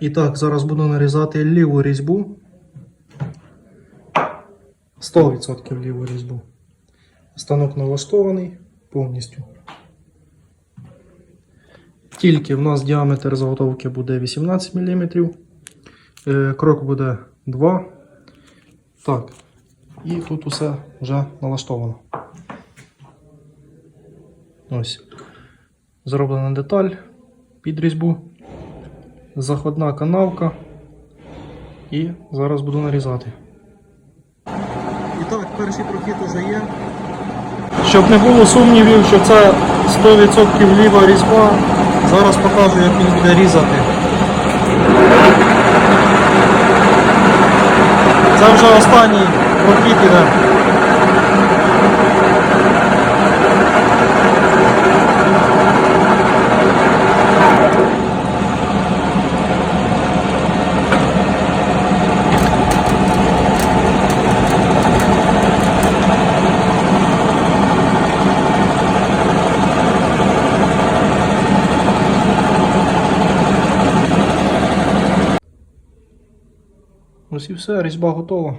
І так, зараз буду нарізати ліву різьбу. 100% ліву різьбу. Станок налаштований повністю. Тільки в нас діаметр заготовки буде 18 мм. Е, Крок буде 2. Так. І тут усе вже налаштовано. Ось. Зроблена деталь під різьбу. Заходна канавка. І зараз буду нарізати. І так, перший прохід уже є. Щоб не було сумнівів, що це 100% ліва різьба, зараз покажу, як він буде різати. Це вже останній прохід іде. Ось і все, різьба готова.